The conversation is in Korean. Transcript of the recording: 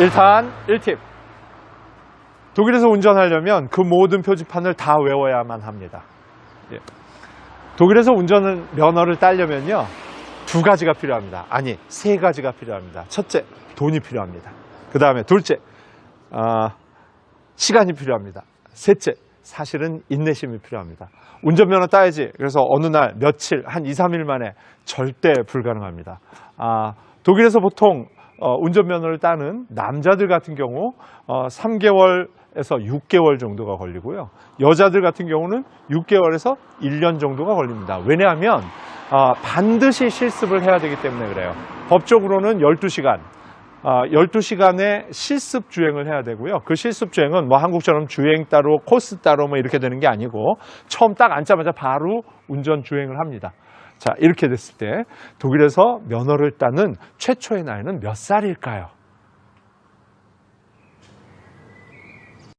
일단 1팁. 독일에서 운전하려면 그 모든 표지판을 다 외워야만 합니다. 예. 독일에서 운전 면허를 따려면요. 두 가지가 필요합니다. 아니, 세 가지가 필요합니다. 첫째, 돈이 필요합니다. 그 다음에 둘째, 아, 시간이 필요합니다. 셋째, 사실은 인내심이 필요합니다. 운전면허 따야지. 그래서 어느 날 며칠, 한 2, 3일 만에 절대 불가능합니다. 아, 독일에서 보통 어, 운전면허를 따는 남자들 같은 경우 어, 3개월에서 6개월 정도가 걸리고요. 여자들 같은 경우는 6개월에서 1년 정도가 걸립니다. 왜냐하면 아, 반드시 실습을 해야 되기 때문에 그래요. 법적으로는 12시간, 아, 12시간의 실습 주행을 해야 되고요. 그 실습 주행은 뭐 한국처럼 주행 따로, 코스 따로 뭐 이렇게 되는 게 아니고 처음 딱 앉자마자 바로 운전 주행을 합니다. 자, 이렇게 됐을 때 독일에서 면허를 따는 최초의 나이는 몇 살일까요?